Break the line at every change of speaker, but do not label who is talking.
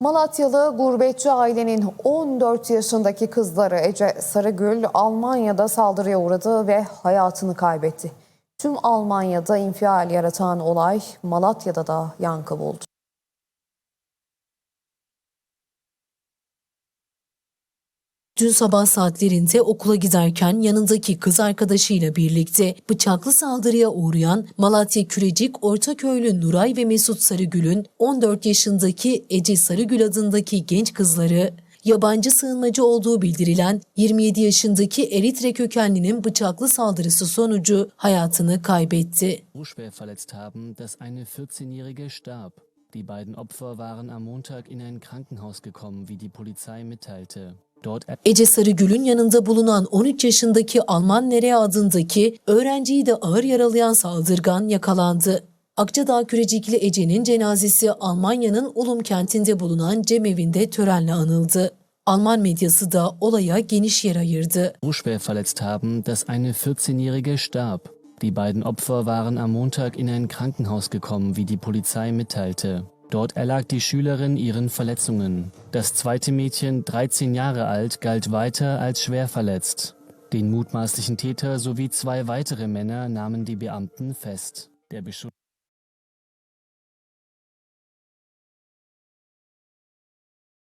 Malatyalı gurbetçi ailenin 14 yaşındaki kızları Ece Sarıgül Almanya'da saldırıya uğradı ve hayatını kaybetti. Tüm Almanya'da infial yaratan olay Malatya'da da yankı buldu.
Dün sabah saatlerinde okula giderken yanındaki kız arkadaşıyla birlikte bıçaklı saldırıya uğrayan Malatya Kürecik Ortaköylü Nuray ve Mesut Sarıgül'ün 14 yaşındaki Ece Sarıgül adındaki genç kızları yabancı sığınmacı olduğu bildirilen 27 yaşındaki Eritre kökenlinin bıçaklı saldırısı sonucu hayatını kaybetti.
so schwer verletzt haben, dass eine 14-Jährige starb. Die beiden Opfer waren am Montag in ein Krankenhaus gekommen, wie die Polizei mitteilte.
Ece Sarıgül'ün yanında bulunan 13 yaşındaki Alman Nerea adındaki öğrenciyi de ağır yaralayan saldırgan yakalandı. Akçadağ Kürecikli Ece'nin cenazesi Almanya'nın Ulum kentinde bulunan cemevinde törenle anıldı. Alman medyası da olaya geniş yer ayırdı.
so verletzt haben, dass eine 14-Jährige starb. Die beiden Opfer waren am Montag in ein Krankenhaus gekommen, wie die Polizei mitteilte. Dort erlag die Schülerin ihren Verletzungen. Das zweite Mädchen, 13 Jahre alt, galt weiter als schwer verletzt. Den mutmaßlichen Täter sowie zwei weitere Männer nahmen die Beamten fest. Der Beschuss